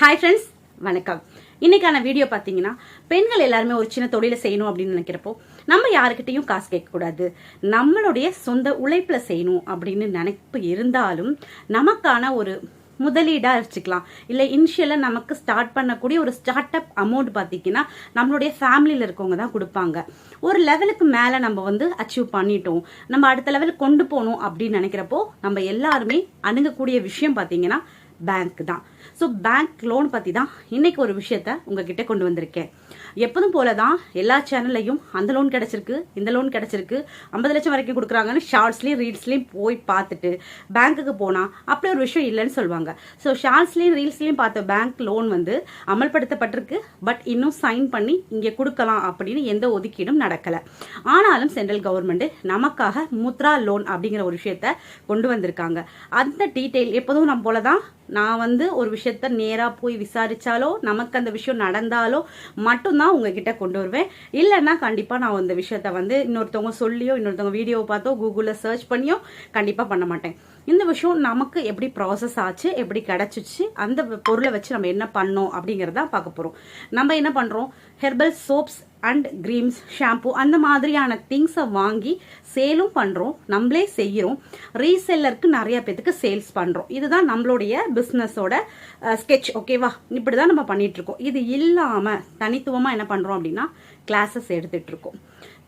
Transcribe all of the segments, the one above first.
Hi friends வணக்கம். இன்றைக்கான video பார்த்தீங்கன்னா பெண்கள் எல்லாருமே ஒரு சின்ன தொழிலை செய்யணும் அப்படின்னு நினைக்கிறப்போ நம்ம யாருக்கிட்டையும் காசு கேட்கக்கூடாது. நம்மளுடைய சொந்த உழைப்பில் செய்யணும் அப்படின்னு நினைப்பு இருந்தாலும் நமக்கான ஒரு முதலீடாக வச்சுக்கலாம். இல்லை இனிஷியலாக நமக்கு ஸ்டார்ட் பண்ணக்கூடிய ஒரு ஸ்டார்ட் அப் அமௌண்ட் பார்த்தீங்கன்னா நம்மளுடைய ஃபேமிலியில் இருக்கவங்க தான் கொடுப்பாங்க. ஒரு லெவலுக்கு மேலே நம்ம வந்து அச்சீவ் பண்ணிட்டோம். நம்ம அடுத்த லெவலுக்கு கொண்டு போகணும் அப்படின்னு நினைக்கிறப்போ நம்ம எல்லாருமே அணுகக்கூடிய விஷயம் பார்த்தீங்கன்னா பேங்க் தான். ஸோ பேங்க் லோன் பற்றி தான் இன்னைக்கு ஒரு விஷயத்த உங்ககிட்ட கொண்டு வந்திருக்கேன். எப்போதும் போல தான் எல்லா சேனல்லையும் அந்த லோன் கிடைச்சிருக்கு இந்த லோன் கிடைச்சிருக்கு. ஐம்பது லட்சம் வரைக்கும் கொடுக்குறாங்கன்னு ஷார்ட்ஸ்லேயும் ரீல்ஸ்லேயும் போய் பார்த்துட்டு பேங்க்குக்கு போனால் அப்படி ஒரு விஷயம் இல்லைன்னு சொல்லுவாங்க. ஸோ ஷார்ட்ஸ்லேயும் ரீல்ஸ்லேயும் பார்த்த பேங்க் லோன் வந்து அமல்படுத்தப்பட்டிருக்கு பட் இன்னும் சைன் பண்ணி இங்கே கொடுக்கலாம் அப்படின்னு எந்த ஒதுக்கீடும் நடக்கலை. ஆனாலும் சென்ட்ரல் கவர்மெண்ட் நமக்காக முத்ரா லோன் அப்படிங்கிற ஒரு விஷயத்த கொண்டு வந்திருக்காங்க. அந்த டீட்டெயில் எப்போதும் நம்ம போல தான் நான் வந்து ஒரு விஷயத்த நேராக போய் விசாரித்தாலோ நமக்கு அந்த விஷயம் நடந்தாலோ மட்டும்தான் உங்ககிட்ட கொண்டு வருவேன். இல்லைன்னா கண்டிப்பாக நான் அந்த விஷயத்த வந்து இன்னொருத்தவங்க சொல்லியோ இன்னொருத்தவங்க வீடியோ பார்த்தோ கூகுளில் சர்ச் பண்ணியோ கண்டிப்பாக பண்ண மாட்டேன். இந்த விஷயம் நமக்கு எப்படி ப்ராசஸ் ஆச்சு எப்படி கிடச்சிச்சு அந்த பொருளை வச்சு நம்ம என்ன பண்ணோம் அப்படிங்கிறத பார்க்க போகிறோம் நம்ம என்ன பண்ணுறோம் herbal soaps and creams shampoo அந்த மாதிரியான திங்ஸை வாங்கி சேலும் பண்ணுறோம் நம்மளே செய்கிறோம் ரீசெல்லருக்கு நிறைய பேத்துக்கு சேல்ஸ் பண்ணுறோம் இதுதான் நம்மளுடைய பிஸ்னஸோட ஸ்கெட்ச் ஓகேவா இப்படி தான் நம்ம பண்ணிகிட்ருக்கோம் இது இல்லாமல் தனித்துவமாக என்ன பண்ணுறோம் அப்படின்னா கிளாஸஸ் எடுத்துகிட்ருக்கோம் இருக்கோம்.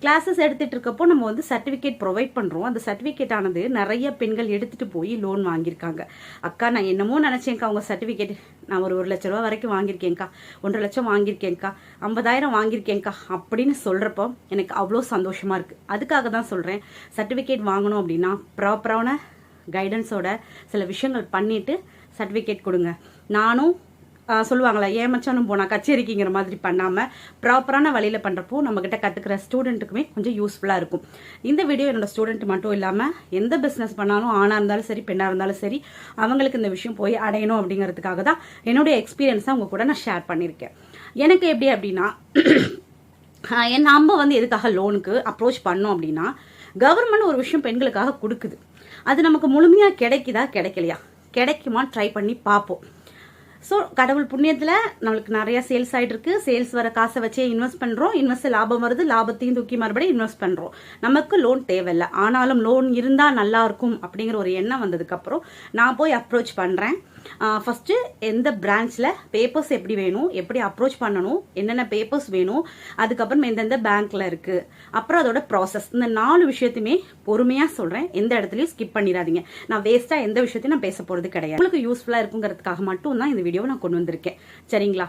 கிளாஸஸ் எடுத்துகிட்டு இருக்கப்போ நம்ம வந்து சர்டிஃபிகேட் ப்ரொவைட் பண்ணுறோம் அந்த சர்டிஃபிகேட் ஆனது நிறைய பெண்கள் எடுத்துகிட்டு போய் லோன் வாங்கியிருக்காங்க. அக்கா நான் என்னமோ நினச்சேங்க்கா அவங்க சர்டிஃபிகேட் நான் ஒரு ஒரு லட்ச ரூபா வரைக்கும் வாங்கியிருக்கேங்க்கா ஒன்றரை லட்சம் வாங்கியிருக்கேங்க்கா ஐம்பதாயிரம் வாங்கியிருக்கேங்க்கா அப்படின்னு சொல்கிறப்போ எனக்கு அவ்வளோ சந்தோஷமாக இருக்குது அதுக்காக தான் சொல்கிறேன் சர்டிஃபிகேட் வாங்கணும் அப்படின்னா ப்ராப்பரான கைடன்ஸோட சில விஷயங்கள் பண்ணிவிட்டு சர்டிஃபிகேட் கொடுங்க. நானும் சொல்லுவாங்களா ஏமாச்சானும் போனால் போனா கச்சேரிக்குங்கிற மாதிரி பண்ணாமல் ப்ராப்பரான வழியில் பண்ணுறப்போ நம்ம கற்றுக்கிற ஸ்டூடெண்ட்டுக்குமே கொஞ்சம் யூஸ்ஃபுல்லாக இருக்கும். இந்த வீடியோ என்னோட ஸ்டூடெண்ட் மட்டும் இல்லாமல் எந்த பிஸ்னஸ் பண்ணாலும் ஆணாக இருந்தாலும் சரி பெண்ணாக இருந்தாலும் சரி அவங்களுக்கு இந்த விஷயம் போய் அடையணும் அப்படிங்கிறதுக்காக தான் என்னுடைய எக்ஸ்பீரியன்ஸை அவங்க கூட நான் ஷேர் பண்ணியிருக்கேன். எனக்கு எப்படி அப்படின்னா என் நம்ம வந்து எதுக்காக லோனுக்கு அப்ரோச் பண்ணோம் அப்படின்னா கவர்மெண்ட் ஒரு விஷயம் பெண்களுக்காக கொடுக்குது. அது நமக்கு முழுமையாக கிடைக்குதா கிடைக்கலையா? கிடைக்குமா ட்ரை பண்ணி பார்ப்போம். ஸோ கடவுள் புண்ணியத்தில் நம்மளுக்கு நிறைய சேல்ஸ் ஆகிட்டு இருக்கு சேல்ஸ் வர காசை வச்சே இன்வெஸ்ட் பண்ணுறோம் இன்வெஸ்ட் லாபம் வருது. லாபத்தையும் தூக்கி மறுபடியும் இன்வெஸ்ட் பண்ணுறோம் நமக்கு லோன் தேவையில்லை. ஆனாலும் லோன் இருந்தால் நல்லா இருக்கும் அப்படிங்கிற ஒரு எண்ணம் வந்ததுக்கப்புறம் நான் போய் அப்ரோச் பண்ணுறேன் ஃபஸ்ட்டு எந்த பிரான்ச்சில் பேப்பர்ஸ் எப்படி வேணும் எப்படி அப்ரோச் பண்ணணும் என்னென்ன பேப்பர்ஸ் வேணும் அதுக்கப்புறம் எந்தெந்த பேங்க்கில் இருக்குது அப்புறம் அதோட ப்ராசஸ் இந்த நாலு விஷயத்தையுமே பொறுமையாக சொல்கிறேன் எந்த இடத்துலையும் ஸ்கிப் பண்ணிடாதீங்க. நான் வேஸ்ட்டாக எந்த விஷயத்தையும் நான் பேச போகிறது கிடையாது. உங்களுக்கு யூஸ்ஃபுல்லாக இருக்குங்கிறதுக்காக மட்டும் தான் இந்த வீடியோவை நான் கொண்டு வந்திருக்கேன். சரிங்களா?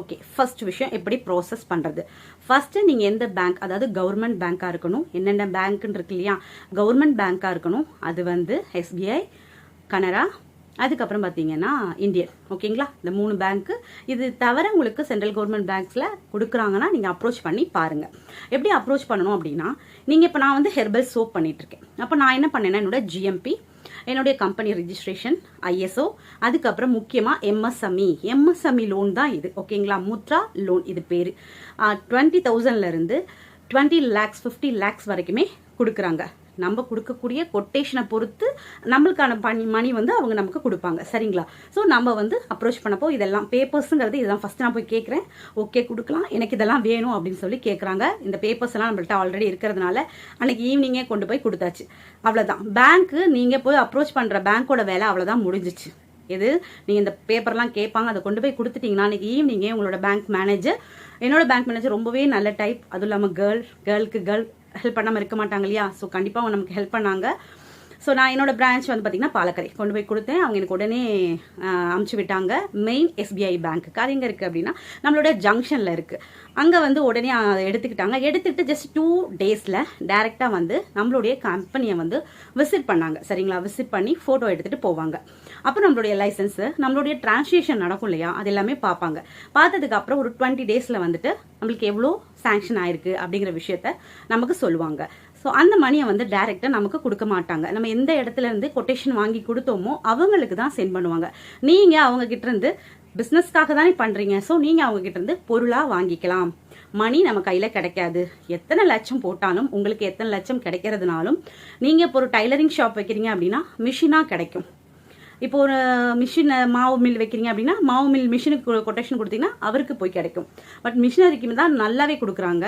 ஓகே ஃபர்ஸ்ட் விஷயம் எப்படி ப்ராசஸ் பண்ணுறது ஃபர்ஸ்ட்டு நீங்கள் எந்த பேங்க் அதாவது கவர்மெண்ட் பேங்காக இருக்கணும். என்னென்ன பேங்க்குன்னு இருக்கு இல்லையா? கவர்மெண்ட் பேங்க்காக இருக்கணும். அது வந்து எஸ்பிஐ கனரா அதுக்கப்புறம் பார்த்தீங்கன்னா இந்தியன். ஓகேங்களா? இந்த மூணு பேங்க்கு இது தவிர உங்களுக்கு சென்ட்ரல் கவர்மெண்ட் பேங்க்ஸில் கொடுக்குறாங்கன்னா நீங்கள் அப்ரோச் பண்ணி பாருங்கள் எப்படி அப்ரோச் பண்ணணும் அப்படின்னா நீங்கள் இப்போ நான் வந்து ஹெர்பல் சோப் பண்ணிகிட்ருக்கேன் இருக்கேன் அப்போ நான் என்ன பண்ணேன்னா என்னோட ஜிஎம்பி என்னுடைய கம்பெனி ரிஜிஸ்ட்ரேஷன் ஐஎஸ்ஓ அதுக்கப்புறம் முக்கியமாக எம்எஸ்எம்இ எம்எஸ்எம்இ லோன் தான் இது. ஓகேங்களா? முத்ரா லோன் இது பேர். டுவெண்ட்டி தௌசண்ட்லேருந்து டுவெண்ட்டி லேக்ஸ் ஃபிஃப்டி லேக்ஸ் வரைக்குமே கொடுக்குறாங்க. நம்ம கொடுக்கக்கூடிய கொட்டேஷனை பொறுத்து நம்மளுக்கான பணி மணி வந்து அவங்க நமக்கு கொடுப்பாங்க. சரிங்களா? ஸோ நம்ம வந்து அப்ரோச் பண்ணப்போ இதெல்லாம் பேப்பர்ஸுங்கிறது இதெல்லாம் ஃபஸ்ட்டு நான் போய் கேட்குறேன் ஓகே கொடுக்கலாம். எனக்கு இதெல்லாம் வேணும் அப்படின்னு சொல்லி கேட்குறாங்க இந்த பேப்பர்ஸ் எல்லாம் நம்மள்ட்ட ஆல்ரெடி இருக்கிறதுனால அன்னைக்கு ஈவினிங்கே கொண்டு போய் கொடுத்தாச்சு. அவ்வளோதான் பேங்க்கு நீங்கள் போய் அப்ரோச் பண்ணுற பேங்க்கோட வேலை அவ்வளோதான் முடிஞ்சிச்சு. இது நீங்கள் இந்த பேப்பர்லாம் கேட்பாங்க அதை கொண்டு போய் கொடுத்துட்டீங்கன்னா அன்னைக்கு ஈவினிங்கே உங்களோட பேங்க் மேனேஜர் என்னோட பேங்க் மேனேஜர் ரொம்பவே நல்ல டைப் அதுவும் இல்லாமல் கேர்ள் கேர்ளுக்கு கேர்ள் ஹெல்ப் பண்ணாமல் இருக்க மாட்டாங்க இல்லையா? ஸோ கண்டிப்பாக அவங்க நமக்கு ஹெல்ப் பண்ணாங்க. ஸோ நான் என்னோட பிரான்ச் வந்து பார்த்தீங்கன்னா பாலக்கரை. கொண்டு போய் கொடுத்தேன். அவங்க எனக்கு உடனே அமுச்சு விட்டாங்க. மெயின் எஸ்பிஐ பேங்க்கு அது எங்கே இருக்குது அப்படின்னா நம்மளோட ஜங்ஷனில் இருக்குது அங்கே வந்து உடனே அதை எடுத்துக்கிட்டாங்க. எடுத்துக்கிட்டு ஜஸ்ட் டூ டேஸில் டேரெக்டாக வந்து நம்மளுடைய கம்பெனியை வந்து விசிட் பண்ணாங்க. சரிங்களா? விசிட் பண்ணி ஃபோட்டோ எடுத்துகிட்டு போவாங்க. அப்புறம் நம்மளுடைய லைசன்ஸு நம்மளுடைய டிரான்ஸ்லேஷன் நடக்கும் இல்லையா? அது எல்லாமே பார்ப்பாங்க. பார்த்ததுக்கு அப்புறம் ஒரு டுவெண்ட்டி டேஸில் வந்துட்டு நம்மளுக்கு எவ்வளோ சாங்ஷன் ஆயிருக்கு அப்படிங்கிற விஷயத்த நமக்கு சொல்லுவாங்க. ஸோ அந்த மணியை வந்து டைரெக்டாக நமக்கு கொடுக்க மாட்டாங்க. நம்ம எந்த இடத்துல இருந்து கொட்டேஷன் வாங்கி கொடுத்தோமோ அவங்களுக்கு தான் சென்ட் பண்ணுவாங்க. நீங்கள் அவங்க கிட்ட இருந்து பிஸ்னஸ்க்காக தானே பண்ணுறீங்க ஸோ நீங்கள் அவங்க கிட்ட இருந்து பொருளாக வாங்கிக்கலாம். மணி நம்ம கையில் கிடைக்காது. எத்தனை லட்சம் போட்டாலும் உங்களுக்கு எத்தனை லட்சம் கிடைக்கிறதுனாலும் நீங்கள் இப்போ ஒரு டைலரிங் ஷாப் வைக்கிறீங்க அப்படின்னா மிஷினாக கிடைக்கும். இப்போ ஒரு மிஷின் மாவு மில் வைக்கிறீங்க அப்படின்னா மாவு மில் மிஷினுக்கு கொட்டேஷன் கொடுத்தீங்கன்னா அவருக்கு போய் கிடைக்கும். பட் மிஷினரிக்கு தான் நல்லாவே கொடுக்குறாங்க.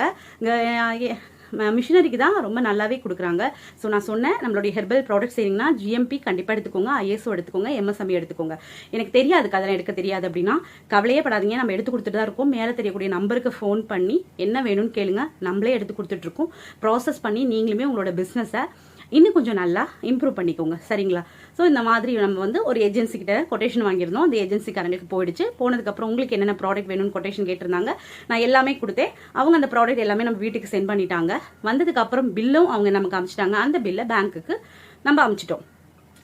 மிஷினரிக்கு தான் ரொம்ப நல்லாவே கொடுக்குறாங்க. ஸோ நான் சொன்னேன் நம்மளுடைய ஹெர்பல் ப்ராடக்ட் செய்யுங்கன்னா ஜிஎம்பி கண்டிப்பாக எடுத்துக்கோங்க ஐஎஸ்ஓ எடுத்துக்கோங்க எம்எஸ்எம்இ எடுத்துக்கோங்க. எனக்கு தெரியாது அதெல்லாம் எடுக்க தெரியாது அப்படின்னா கவலையே படாதீங்க. நம்ம எடுத்து கொடுத்துட்டு தான் இருக்கோம். மேலே தெரியக்கூடிய நம்பருக்கு ஃபோன் பண்ணி என்ன வேணும்னு கேளுங்க. நம்மளே எடுத்து கொடுத்துட்ருக்கோம் ப்ராசஸ் பண்ணி நீங்களுமே உங்களோட பிஸ்னஸை இன்னும் கொஞ்சம் நல்லா இம்ப்ரூவ் பண்ணிக்கோங்க. சரிங்களா? ஸோ இந்த மாதிரி நம்ம வந்து ஒரு ஏஜென்சிக்கிட்ட கொட்டேஷன் வாங்கியிருந்தோம். அந்த ஏஜென்சிக்காரங்களுக்கு போயிடுச்சு. போனதுக்கப்புறம் உங்களுக்கு என்னென்ன ப்ராடக்ட் வேணும்னு கொட்டேஷன் கேட்டிருந்தாங்க. நான் எல்லாமே கொடுத்தேன். அவங்க அந்த ப்ராடக்ட் எல்லாமே நம்ம வீட்டுக்கு சென்ட் பண்ணிட்டாங்க. வந்ததுக்கப்புறம் பில்லும் அவங்க நமக்கு அமிச்சிட்டாங்க அந்த பில்லை பேங்க்குக்கு நம்ம அமிச்சிட்டோம்.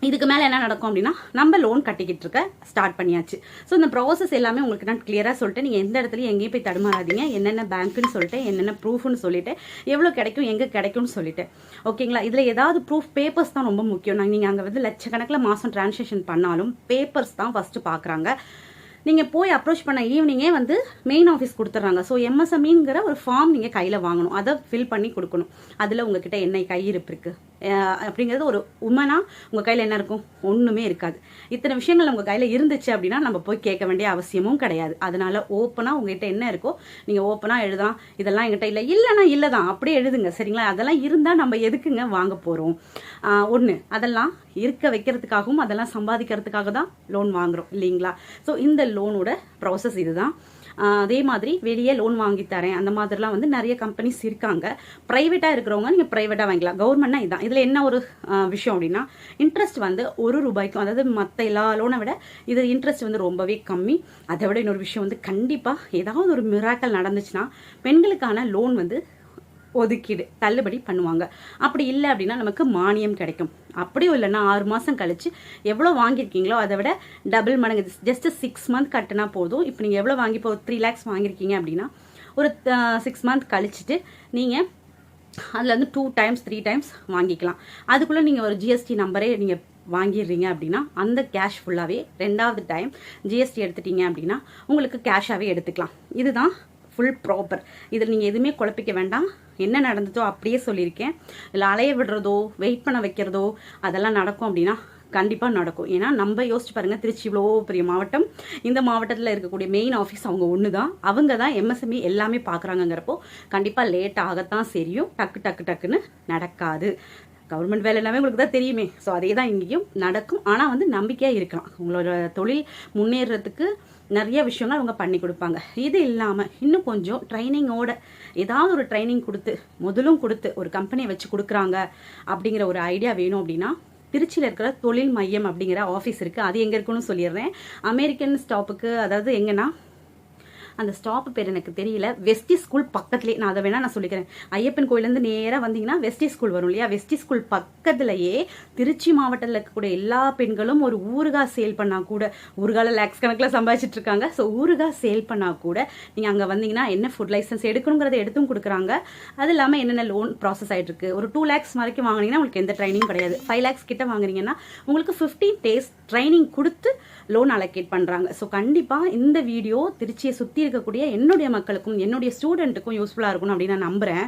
இதுக்கு மேலே என்ன நடக்கும் அப்படின்னா நம்ம லோன் கட்டிக்கிட்டு இருக்க ஸ்டார்ட் பண்ணியாச்சு. ஸோ இந்த ப்ராசஸ் எல்லாமே உங்களுக்கு நான் கிளியராக சொல்லிட்டு நீங்கள் எந்த இடத்துலையும் எங்கேயும் போய் தடுமாறாதீங்க. என்னென்ன பேங்க்குன்னு சொல்லிட்டு என்னென்ன ப்ரூஃப்னு சொல்லிட்டு எவ்வளோ கிடைக்கும் எங்கே கிடைக்கும்னு சொல்லிட்டு ஓகேங்களா இதில் ஏதாவது ப்ரூஃப் பேப்பர்ஸ் தான் ரொம்ப முக்கியம். நாங்கள் நீங்கள் அங்கே வந்து லட்சக்கணக்கில் மாதம் டிரான்சேக்ஷன் பண்ணாலும் பேப்பர்ஸ் தான் ஃபஸ்ட்டு பார்க்குறாங்க நீங்கள் போய் அப்ரோச் பண்ண ஈவினிங்கே வந்து மெயின் ஆஃபீஸ் கொடுத்துட்றாங்க. ஸோ எம்எஸ்எம்இங்கிற ஒரு ஃபார்ம் நீங்கள் கையில் வாங்கணும். அதை ஃபில் பண்ணி கொடுக்கணும். அதில் உங்ககிட்ட என்ன கையிருப்பு இருக்குது அப்படிங்கிறது ஒரு உமனாக உங்கள் கையில் என்ன இருக்கும்? ஒன்றுமே இருக்காது. இத்தனை விஷயங்கள் உங்கள் கையில் இருந்துச்சு அப்படின்னா நம்ம போய் கேட்க வேண்டிய அவசியமும் கிடையாது. அதனால ஓப்பனாக உங்ககிட்ட என்ன இருக்கோ நீங்கள் ஓப்பனாக எழுதலாம். இதெல்லாம் எங்கிட்ட இல்லை. இல்லைன்னா இல்லை தான். அப்படியே எழுதுங்க. சரிங்களா? அதெல்லாம் இருந்தால் நம்ம எதுக்குங்க வாங்க போகிறோம் ஒன்று அதெல்லாம் இருக்க வைக்கிறதுக்காகவும் அதெல்லாம் சம்பாதிக்கிறதுக்காக தான் லோன் வாங்குறோம். இல்லைங்களா? ஸோ இந்த லோனோட ப்ராசஸ் இதுதான். அதே மாதிரி வெளியே லோன் வாங்கி தரேன். அந்த மாதிரிலாம் வந்து நிறைய கம்பெனிஸ் இருக்காங்க. ப்ரைவேட்டாக இருக்கிறவங்க நீங்கள் ப்ரைவேட்டாக வாங்கிக்கலாம். கவர்மெண்ட்னா இதுதான் இதில் என்ன ஒரு விஷயம் அப்படின்னா இன்ட்ரெஸ்ட் வந்து ஒரு ரூபாய்க்கும் அதாவது மற்ற எல்லா லோனை விட இது இன்ட்ரெஸ்ட் வந்து ரொம்பவே கம்மி. அதை விட இன்னொரு விஷயம் வந்து கண்டிப்பாக ஏதாவது ஒரு மிராக்கல் நடந்துச்சுன்னா பெண்களுக்கான லோன் வந்து ஒதுக்கீடு தள்ளுபடி பண்ணுவாங்க. அப்படி இல்லை அப்படின்னா நமக்கு மானியம் கிடைக்கும். அப்படியும் இல்லைன்னா ஆறு மாதம் கழிச்சு எவ்வளோ வாங்கியிருக்கீங்களோ அதை விட டபுள் மடங்கு. ஜஸ்ட் சிக்ஸ் மந்த் கட்டினா போதும். இப்போ நீங்கள் எவ்வளோ வாங்கி இப்போ த்ரீ லேக்ஸ் வாங்கியிருக்கீங்க அப்படின்னா ஒரு சிக்ஸ் மந்த் கழிச்சிட்டு நீங்கள் அதில் வந்து டூ டைம்ஸ் த்ரீ டைம்ஸ் வாங்கிக்கலாம். அதுக்குள்ளே நீங்கள் ஒரு ஜிஎஸ்டி நம்பரே நீங்கள் வாங்கிடுறீங்க அப்படின்னா அந்த கேஷ் ஃபுல்லாகவே ரெண்டாவது டைம் ஜிஎஸ்டி எடுத்துட்டீங்க அப்படின்னா உங்களுக்கு கேஷாகவே எடுத்துக்கலாம். இதுதான் ஃபுல் ப்ராப்பர் இதில் நீங்கள் எதுவுமே குழப்பிக்க வேண்டாம். என்ன நடந்ததோ அப்படியே சொல்லியிருக்கேன். இல்லை அலைய விடுறதோ வெயிட் பண்ண வைக்கிறதோ அதெல்லாம் நடக்கும் அப்படின்னா கண்டிப்பாக நடக்கும். ஏன்னா நம்ம யோசிச்சு பாருங்க திருச்சி இவ்வளோ பெரிய மாவட்டம். இந்த மாவட்டத்தில் இருக்கக்கூடிய மெயின் ஆஃபீஸ் அவங்க ஒன்று தான் அவங்க தான் எம்எஸ்எம்இ எல்லாமே பார்க்குறாங்கங்கிறப்போ கண்டிப்பாக லேட் ஆகத்தான் சரியும் டக்கு டக்கு டக்குன்னு நடக்காது. கவர்மெண்ட் வேலை எல்லாமே உங்களுக்கு தான் தெரியுமே. ஸோ அதே தான் இங்கேயும் நடக்கும். ஆனால் வந்து நம்பிக்கையாக இருக்கலாம். உங்களோட தொழில் முன்னேறதுக்கு நிறைய விஷயங்கள் அவங்க பண்ணி கொடுப்பாங்க. இது இல்லாமல் இன்னும் கொஞ்சம் ட்ரைனிங்கோட ஏதாவது ஒரு ட்ரைனிங் கொடுத்து முதலும் கொடுத்து ஒரு கம்பெனியை வச்சு கொடுக்குறாங்க அப்படிங்கிற ஒரு ஐடியா வேணும் அப்படின்னா திருச்சியில் இருக்கிற தொழில் மையம் அப்படிங்கிற ஆஃபீஸ் இருக்குது அது எங்கே இருக்குன்னு சொல்லிடுறேன். அமெரிக்கன் ஸ்டாப்புக்கு அதாவது எங்கன்னா அந்த ஸ்டாப் பேர் எனக்கு தெரியல. வெஸ்டி ஸ்கூல் பக்கத்துலேயே நான் அதை வேணா நான் சொல்லிக்கிறேன். ஐயப்பன் கோயிலேருந்து நேராக வந்தீங்கன்னா வெஸ்டி ஸ்கூல் வரும் இல்லையா? வெஸ்டி ஸ்கூல் பக்கத்துலேயே திருச்சி மாவட்டத்தில் இருக்கக்கூடிய எல்லா பெண்களும் ஒரு ஊறுகாய் சேல் பண்ணால் கூட ஊறுகால லேக்ஸ் கணக்கில் சம்பாதிச்சிட்டு இருக்காங்க. ஸோ ஊறுகாய் சேல் பண்ணால் கூட நீங்கள் அங்கே வந்தீங்கன்னா என்ன ஃபுட் லைசன்ஸ் எடுக்கணுங்கிறத எடுத்தும் கொடுக்குறாங்க. அது இல்லாமல் என்னென்ன லோன் ப்ராசஸ் ஆகிட்டு இருக்கு? ஒரு டூ லேக்ஸ் வரைக்கும் வாங்கினீங்கன்னா உங்களுக்கு எந்த ட்ரைனிங் கிடையாது. ஃபைவ் லேக்ஸ் கிட்ட வாங்குறீங்கன்னா உங்களுக்கு ஃபிஃப்டீன் டேஸ் ட்ரைனிங் கொடுத்து லோன் அலோகேட் பண்ணுறாங்க ஸோ கண்டிப்பாக இந்த வீடியோ திருச்சியை சுற்றி இருக்கக்கூடிய என்னுடைய மக்களுக்கும் என்னுடைய ஸ்டூடெண்ட்டுக்கும் யூஸ்ஃபுல்லாக இருக்கும் அப்படின்னு நான் நம்புகிறேன்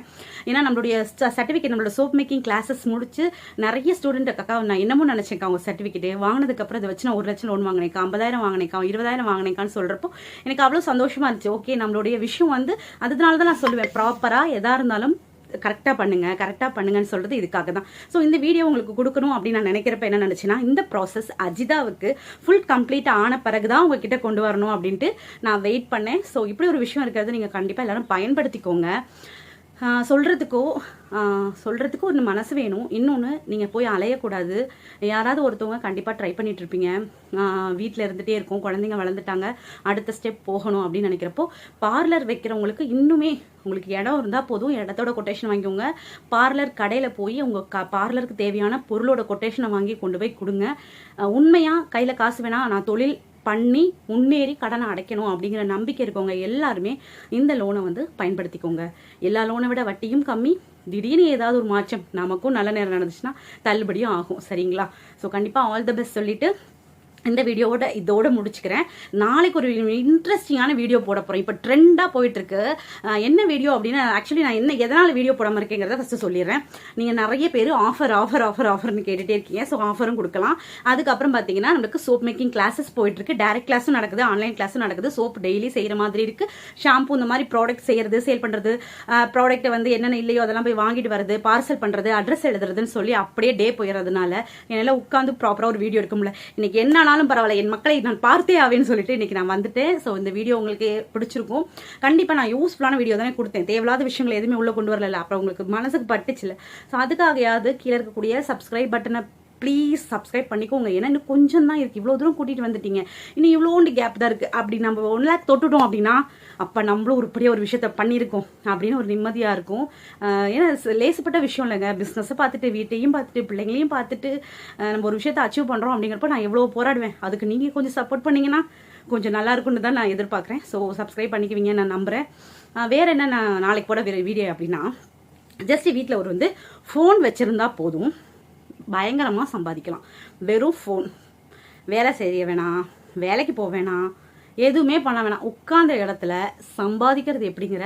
ஏன்னா நம்மளுடைய சர்டிஃபிகேட் நம்மளோட சோப் மேக்கிங் கிளாஸஸ் முடிச்சு நிறைய ஸ்டூடெண்ட் அக்கா நான் என்னமோ நினச்சேக்கா அவங்க சர்டிஃபிகேட் வாங்கினதுக்கப்புறம் இதை வச்சு நான் ஒரு லட்சம் லோன் வாங்கினேக்கா ஐம்பதாயிரம் வாங்கினேக்கா இருபதாயிரம் வாங்கினேக்கான்னு சொல்கிறப்போ எனக்கு அவ்வளோ சந்தோஷமாக இருந்துச்சு. ஓகே நம்மளுடைய விஷயம் வந்து அதனால தான் நான் சொல்லுவேன். ப்ராப்பராக எதாக இருந்தாலும் கரெக்டாக பண்ணுங்க கரெக்டாக பண்ணுங்கன்னு சொல்கிறது இதுக்காக தான் ஸோ இந்த வீடியோ உங்களுக்கு கொடுக்கணும் அப்படின்னு நான் நினைக்கிறப்ப என்ன நினச்சின்னா இந்த ப்ராசஸ் அஜிதாவுக்கு ஃபுல் கம்ப்ளீட் ஆன பிறகு தான் உங்ககிட்ட கொண்டு வரணும் அப்படின்ட்டு நான் வெயிட் பண்ணேன். ஸோ இப்படி ஒரு விஷயம் இருக்கிறது நீங்கள் கண்டிப்பாக எல்லாரும் பயன்படுத்திக்கோங்க. சொல்கிறதுக்கோ சொல்கிறதுக்கு ஒன்று மனசு வேணும். இன்னொன்று நீங்கள் போய் அலையக்கூடாது. யாராவது ஒருத்தவங்க கண்டிப்பாக ட்ரை பண்ணிட்டு இருப்பீங்க வீட்டில் இருந்துகிட்டே இருக்கும். குழந்தைங்க வளர்ந்துட்டாங்க. அடுத்த ஸ்டெப் போகணும் அப்படின்னு நினைக்கிறப்போ பார்லர் வைக்கிறவங்களுக்கு இன்னுமே உங்களுக்கு இடம் இருந்தால் போதும். இடத்தோட கொட்டேஷன் வாங்கிக்கோங்க. பார்லர் கடையில் போய் உங்கள் க பார்லருக்கு தேவையான பொருளோட கொட்டேஷனை வாங்கி கொண்டு போய் கொடுங்க. உண்மையாக கையில் காசு வேணால் நான் தொழில் பண்ணி முன்னேறி கடனை அடைக்கணும் அப்படிங்கிற நம்பிக்கை இருக்கவங்க எல்லாருமே இந்த லோனை வந்து பயன்படுத்திக்கோங்க. எல்லா லோனை விட வட்டியும் கம்மி. திடீர்னு ஏதாவது ஒரு மாற்றம் நமக்கும் நல்ல நேரம் நடந்துச்சுன்னா தள்ளுபடியும் ஆகும். சரிங்களா? ஸோ கண்டிப்பாக ஆல் த பெஸ்ட் சொல்லிட்டு இந்த வீடியோவோட இதோட முடிச்சுக்கிறேன். நாளைக்கு ஒரு இன்ட்ரெஸ்டிங்கான வீடியோ போட போகிறேன் இப்போ ட்ரெண்டாக போயிட்டுருக்கு. என்ன வீடியோ அப்படின்னா ஆக்சுவலி நான் என்ன எதனால் வீடியோ போடாமல் இருக்கேங்கிறத ஃபஸ்ட்டு சொல்லிடுறேன். நீங்கள் நிறைய பேர் ஆஃபர் ஆஃபர் ஆஃபர் ஆஃபர்னு கேட்டுகிட்டே இருக்கீங்க. ஸோ ஆஃபரும் கொடுக்கலாம். அதுக்கப்புறம் பார்த்தீங்கன்னா நம்மளுக்கு சோப் மேக்கிங் கிளாஸஸ் போயிட்டுருக்கு. டேரக்ட் கிளாஸும் நடக்குது ஆன்லைன் கிளாஸும் நடக்குது. சோப் டெய்லி செய்கிற மாதிரி இருக்குது ஷாம்பு இந்த மாதிரி ப்ராடக்ட் செய்கிறது சேல் பண்ணுறது ப்ராடக்ட்டை வந்து என்னென்ன இல்லையோ அதெல்லாம் போய் வாங்கிட்டு வரது பார்சல் பண்ணுறது அட்ரஸ் எழுதுறதுன்னு சொல்லி அப்படியே டே போயிடுறதுனால என்னால் உட்காந்து ப்ராப்பராக ஒரு வீடியோ எடுக்க முடியல. இன்றைக்கி என்ன ஆனாலும் பரவாயில்ல என் மக்களை நான் பார்த்தே ஆவேன்னு சொல்லிட்டு இன்னைக்கு நான் வந்துட்டேன். ஸோ இந்த வீடியோ உங்களுக்கு பிடிச்சிருக்கும். கண்டிப்பாக நான் யூஸ்ஃபுல்லான வீடியோ தானே கொடுத்தேன். தேவையில்லாத விஷயங்களை எதுவுமே உள்ள கொண்டு வரல அப்புறம் உங்களுக்கு மனசுக்கு பட்டுச்சுல ஸோ அதுக்காகையாவது கீழே இருக்கக்கூடிய சப்ஸ்கிரைப் பட்டனை ப்ளீஸ் சப்ஸ்கிரைப் பண்ணிக்கோங்க. ஏன்னா இன்னும் கொஞ்சம் தான் இருக்குது இவ்வளோ தூரம் கூட்டிகிட்டு வந்துட்டீங்க. இன்னும் இவ்வளோண்டு கேப் தான் இருக்குது அப்படி நம்ம ஒன் லேக் தொட்டுட்டோம் அப்படின்னா அப்போ நம்மளும் உருப்படியாக ஒரு விஷயத்த பண்ணியிருக்கோம் அப்படின்னு ஒரு நிம்மதியாக இருக்கும். ஏன்னா லேசப்பட்ட லேசுப்பட்ட விஷயம் இல்லைங்க. பிஸ்னஸை பார்த்துட்டு வீட்டையும் பார்த்துட்டு பிள்ளைங்களையும் பார்த்துட்டு நம்ம ஒரு விஷயத்த அச்சீவ் பண்ணுறோம் அப்படிங்கிறப்ப நான் எவ்வளோ போராடுவேன். அதுக்கு நீங்கள் கொஞ்சம் சப்போர்ட் பண்ணீங்கன்னா கொஞ்சம் நல்லா இருக்கும்னு தான் நான் எதிர்பார்க்குறேன். ஸோ சப்ஸ்கிரைப் பண்ணிக்குவீங்க நான் நம்புகிறேன் வேறு என்ன நான் நாளைக்கு போட வீடியோ அப்படின்னா ஜஸ்ட் வீட்டில் ஒரு வந்து ஃபோன் வச்சுருந்தா போதும். பயங்கரமாக சம்பாதிக்கலாம். வெறும் ஃபோன் வேலை செய்ய வேணாம் வேலைக்கு போக வேணாம் எதுவுமே பண்ண வேணாம் உட்கார்ந்த இடத்துல சம்பாதிக்கிறது எப்படிங்கிற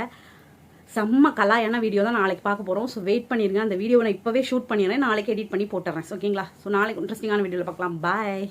செம்ம கலாயான வீடியோ தான் நாளைக்கு பார்க்க போகிறோம் ஸோ வெயிட் பண்ணியிருக்கேன் அந்த வீடியோ நான் இப்போவே ஷூட் பண்ணிடுறேன். நாளைக்கு எடிட் பண்ணி போட்டுறேன். ஓகேங்களா ஸோ நாளைக்கு இன்ட்ரெஸ்டிங்கான வீடியோவில் பார்க்கலாம். பாய்